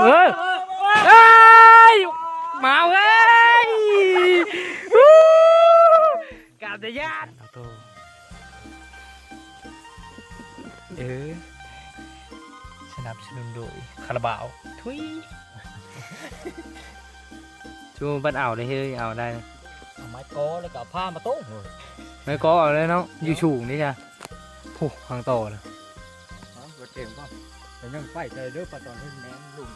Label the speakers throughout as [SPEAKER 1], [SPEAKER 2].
[SPEAKER 1] เออเอ้ยมาเว้ยวู้กาบตะยานเอาโตเออสนับสนุนโดยคาราบาวทุยชูบันเอาเลยเฮ้ยเอาได้
[SPEAKER 2] เอาไม้โกแล้วก็ผ้ามาตุ้ง
[SPEAKER 1] ไม่ก็เอาเลยเนาะอยู่สูงนี่จ้ะโอ้ทางโตนะ
[SPEAKER 2] กดเก่งป่ะ แต่ยังไฟใจเด้อปะตอนที่แม่ลุง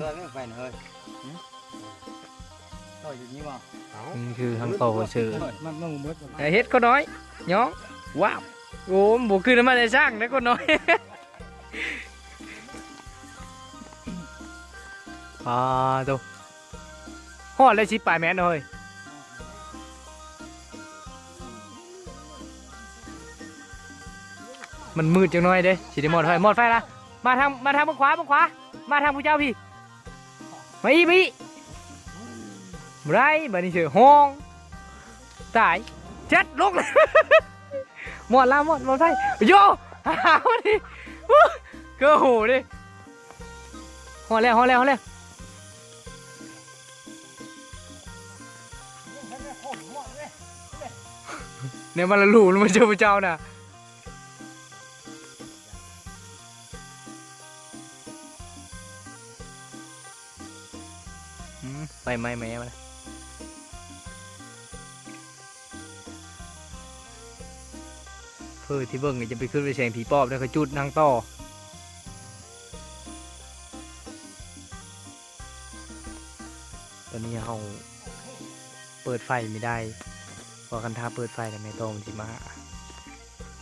[SPEAKER 3] ตัวไม่ไปเลย
[SPEAKER 2] ต่อยอย่างนี้ว่ะ
[SPEAKER 1] นี่คือทางโตเชื่อ
[SPEAKER 2] มันมันมืด
[SPEAKER 1] แต่เฮ็ดก็น้อยย้องว้าวโอ้มบุคือน้ำมันในช่างนะก็น้อยอ่าตัวหอดเลยชิปปลายแมนเลย มันมืดจังน้อยเด้สิได้หมดไฟหมดไฟละมาทางมาทางมือขวามือขวา มาทางผู้เจ้าพี่มาอีพี่ไรบันี้เฉยห้องตายเจ็ดลุกเลยหมดละหมดหมดไฟโยหาวดิวู้เกือหูดิหอแล้วหอแล้วหอแล้วเนี่ยมันละลูมันเจอพระเจ้าน่ะ อืมไปไหมแม่มาเพื่อที่เบิ่งนี่จะไปขึ้นไปแสงผีปอบแล้วก็จุดนางต่อตอนนี้เราเปิดไฟไม่ได้เพอกันท้าเปิดไฟแต่ไม่โตมันจิมา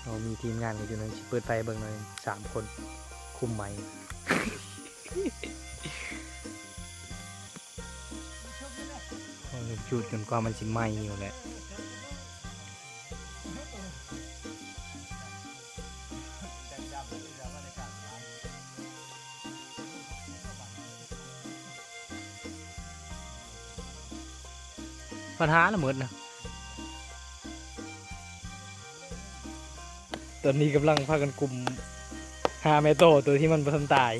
[SPEAKER 1] เรามีทีมงานกันอยู่นั้นเปิดไฟเบิ่งหน่อยสามคนคุมไหม จุดจนกว่ามันสิไหม้อยู่แหละปัญหาละหมดนะตอนนี้กำลังพากันกลุ่มหาแมโตตัวที่มันประทันตาย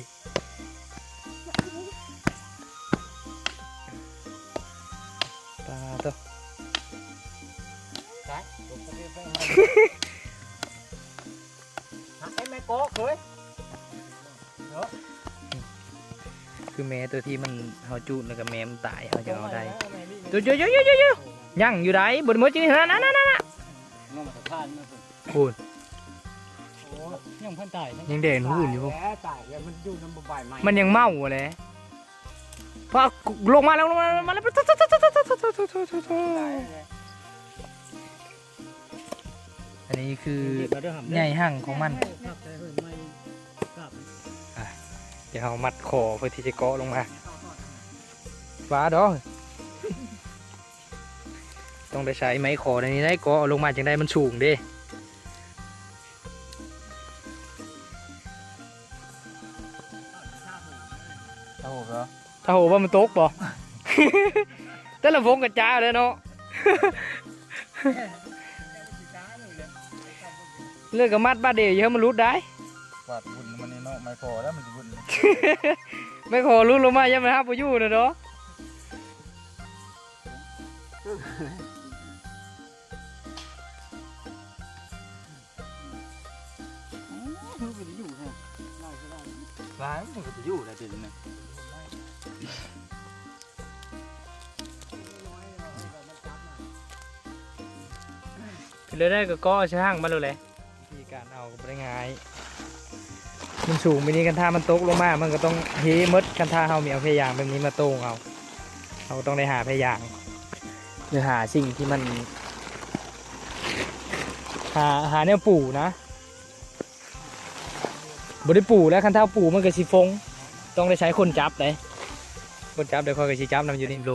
[SPEAKER 2] ใช่ผมจะเรียกไปหาไอ้ไม้โกเคย
[SPEAKER 1] คือแม่ตัวที่มันเขาจูดแล้วก็แม่มันตายเขาจะเอาได้ตัวเยอะเยอะเยอะเยอะยังอยู่ไหนบนมือจีนี่นั่นนั่นนั่นนั่น
[SPEAKER 2] น้องมาตะพานมา
[SPEAKER 1] พูด
[SPEAKER 2] โอ้ยังเพิ่นตาย
[SPEAKER 1] ยังเด่นหุ่นอยู่
[SPEAKER 2] แล้วตายแล้วมันอยู่น้ำใบไม้
[SPEAKER 1] มันยังเมาเลยพอลงมาแล้วลงมาแล้วมาแล้ว อันนี้คือใหญ่ห่างของมันเดี๋ยวเอามัดคอเพื่อที่จะเกาะลงมาฟ้าดอกต้องได้ใช้ไม้คอในนี้ได้เกาะเอาลงมาจังได้มันสูงเด้ถ้าโหถ้าโหว่ามันตกบ่แต่ละวงกระจ้าเลยเนาะ เลือกกับมัดบ้าเดียวเยอะมันรุดได้
[SPEAKER 3] ปาดบุญมันนี่เนาะไม่พอแล้วมันจะบุญ
[SPEAKER 1] ไม่ขอรุดลงมายังไม่ห้าปอยู่นะเนาะ
[SPEAKER 3] ร้ายมันก็จะอยู่ได้เด่นนะ
[SPEAKER 1] คือเลยได้ก็ก็ช่างมาเลยแหละวิธี การเอาก็ไม่ได้ง่ายมันสูงไปนี้กันท่ามันตกลงมา มันก็ต้องเฮมดกันท่าเฮามีเอาพยายางแบบนี้มาโต้งเอาเราต้องได้หาพยายางหรือหาสิ่งที่มัน หาหาแนวปู่นะบได้ปู่แล้วคันท่าปู่มันก็สิฟง ต้องได้ใช้คนจับเลยคนจับเดี๋ยวคอยก็สิจับนำอยู่ในโล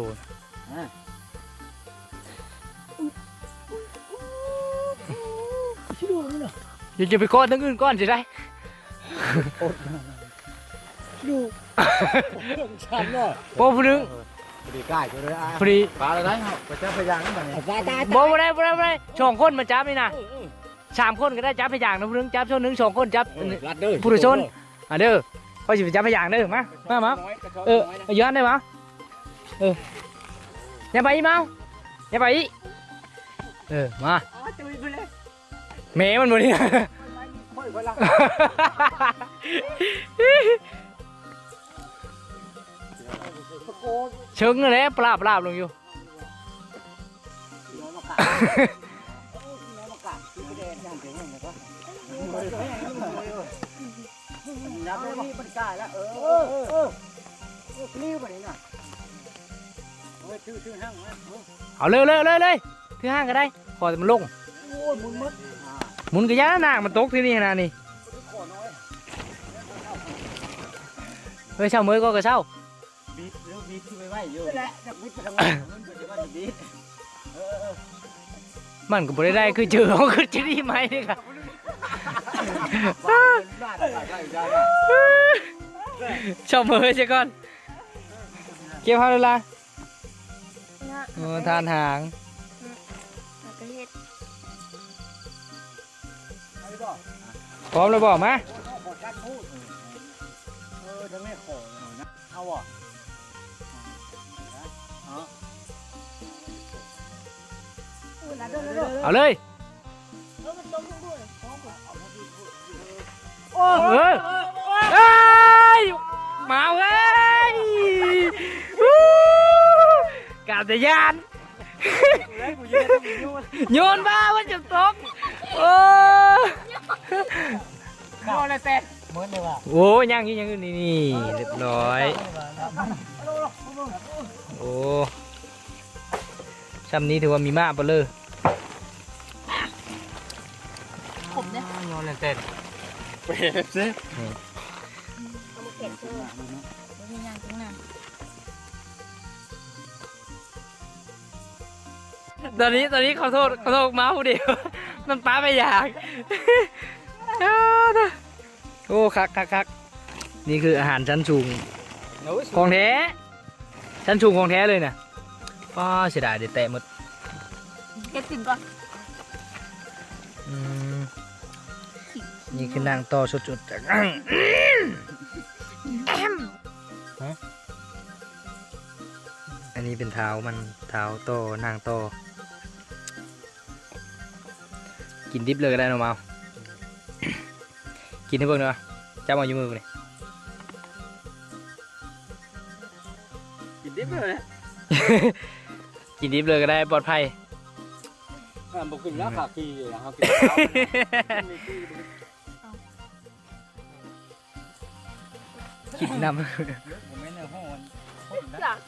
[SPEAKER 1] อย่าจะไปก้อนทั้งอื่นก้อนจะได้
[SPEAKER 2] ชันเนาะ
[SPEAKER 1] บ่ผู้หนึง
[SPEAKER 3] ดีใกล้ก็เลยอะ
[SPEAKER 1] พอดี
[SPEAKER 3] ปลาอะไรเนาะไปจับพยางนั่นนี่
[SPEAKER 2] ตายตาย
[SPEAKER 1] บ่บ่ได้บ่ได้บ่ได้สองคนมาจับนี่นะสามคนก็ได้จับไปอย่างนะผู้หนึงจับช่วงหนึงสองคนจับ
[SPEAKER 2] รัดเด้อ
[SPEAKER 1] ผู้โดยสารอะเด้อเขาสิไปจับพยางเด้อมามามาเออเอาย้อนได้มาเอออย่าไปอีเมาอย่าไปอีเออมา
[SPEAKER 3] อ๋อจุยไป เลย
[SPEAKER 1] แม่มันบ่เนี่ย
[SPEAKER 3] ค่อยละตะโกน
[SPEAKER 1] เชิงเลยปลาบปลาบลงอยู่
[SPEAKER 3] น้องมากาน้องมากาที่ไม่ได้ย่างเจ๋งเลยนะครับยับเลยนี่มันกล้าแล้วเออเออเออเออคลิ้วไปนี่น่ะเฮ้ยชื่อชื่อห้างนะ
[SPEAKER 1] เอาเร็วเร็วเร็วเลยคือห้างก็ได้ขอแต่มันลง
[SPEAKER 3] โอ้ยมุนมด
[SPEAKER 1] หมุนกระยานางมันตกที่นี่ขนาดนี้
[SPEAKER 3] ขอน้อย
[SPEAKER 1] เฮ้ยเช่ามือก็กระเช่า
[SPEAKER 3] บีบแล้วบีบที่ไว้ไว้อยู่นั่นแหละจะบีบไปทางนั้นมันจะว่าจะบีบเออเออ
[SPEAKER 1] มันก็บ่ได้ได้คือเจอเขาคือที่นี่ไหมนี่ค่ะ
[SPEAKER 3] บ้านบ้านบ้านบ้านบ้าน
[SPEAKER 1] เช่ามือใช่ก่อน เก็บเขาเลยล่ะ
[SPEAKER 4] นะ
[SPEAKER 1] โอ้ทานหาง พร้อมแล้วบอกมา
[SPEAKER 3] ขอชักพูดเออจะไม่ขอนะเอาอะอ๋อ
[SPEAKER 1] เอาเลย
[SPEAKER 4] เออมันต้มทั้งด้วยพร้อมกับ
[SPEAKER 1] เออเอ้ยมาเว้ยวู้กาบแต่ยาน
[SPEAKER 3] แล้วกูยืนต้องยุ่ง
[SPEAKER 1] โยนบ้าว่าจะตกโอ้
[SPEAKER 3] นอนเลยเต้เหมือนเลยว่ะ
[SPEAKER 1] โอ้ยยังอยี่ยังอยู่นี่นี่เรียบร้อย โอ้ซ้ำนี้ถือว่ามีมากเปเลย
[SPEAKER 4] ผมเนี่ย
[SPEAKER 3] นอนเลยเต้เป็ดสิ
[SPEAKER 4] เอามาเก็บเจอไม่มีงานตรงนั้น
[SPEAKER 1] ตอนนี้ตอนนี้ขอโทษขอโทษเมาส์เดียว มันป้าไปอยากโอ้คักคักคักนี่คืออาหารชั้นสูงของแท้ชั้นสูงของแท้เลยเนี่ยป้าเสียดายเดี๋ยวแตะหมด
[SPEAKER 4] เก็บถึงก่อน
[SPEAKER 1] อืมนี่คือนางต่อสุดๆจาก
[SPEAKER 4] แอม
[SPEAKER 1] อันนี้เป็นเท้ามันเท้าโตนางโต กินดิบเลยก็ได้เนาะเมากินให้เบิ่งเนาะจับเอาอยู่มือนี่
[SPEAKER 3] กินดิบเลยนะ
[SPEAKER 1] กินดิบเลยก็ได้ปลอดภัย
[SPEAKER 3] อ่าบอกกินแล้วขาขี้เขากิน
[SPEAKER 1] กินน้
[SPEAKER 3] ผมไม่เนื้อห้อง
[SPEAKER 4] หลัก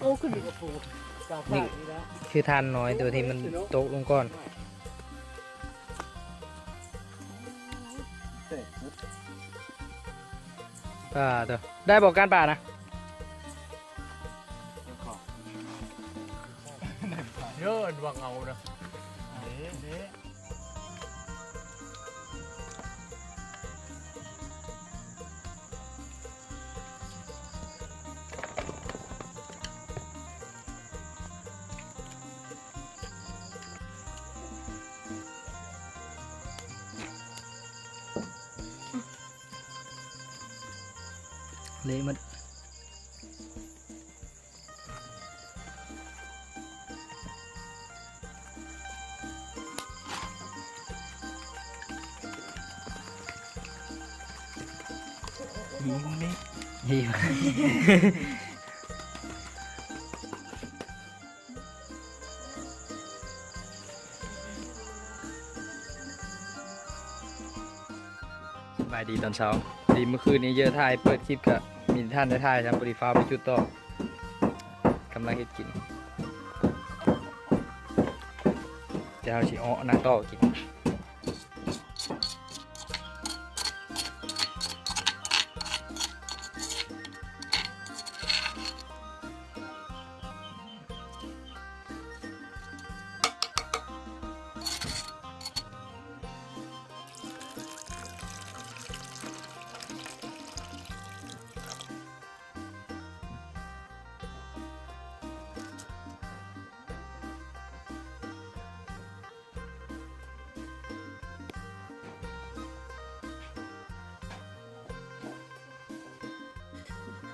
[SPEAKER 4] โอ้ขึ้นอีก
[SPEAKER 3] นี่ำ
[SPEAKER 1] คือทานน้อยตัวที่มันตกลงก่อน ป่าตัวได้บอกการป่านะ
[SPEAKER 2] เยอะดวงเอาเนาะ
[SPEAKER 1] เละมันยิ้มไหมยิ้มสบายดีตอนเช้า ดีเมื่อคืนนี้เยอะถ่ายเปิดคลิปกับมี ท่านได้ท่ายทำบริฟ้าไปจุดต่อกำลังเฮ็ดกินจะเอาสิอ้อนักต่อกิน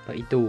[SPEAKER 4] ผั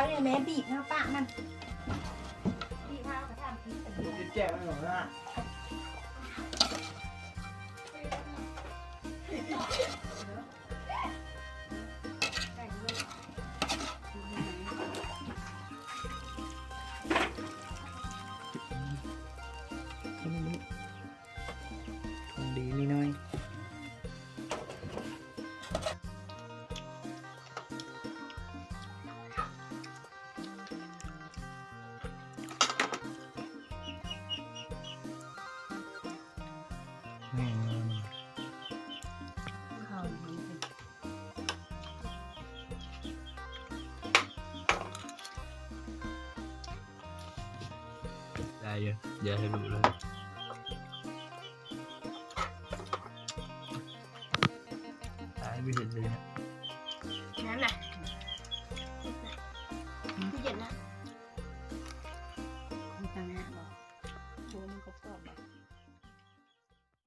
[SPEAKER 4] า
[SPEAKER 5] วเนี่ยแม่บีบหน้าปะมันบีบเท้ากระทำกินแต่เดียว
[SPEAKER 1] แจ้งไม่หมดละ
[SPEAKER 4] ได้เยอะเดี๋ยวให้ดูเลยตายไม่เห็นเลยนะ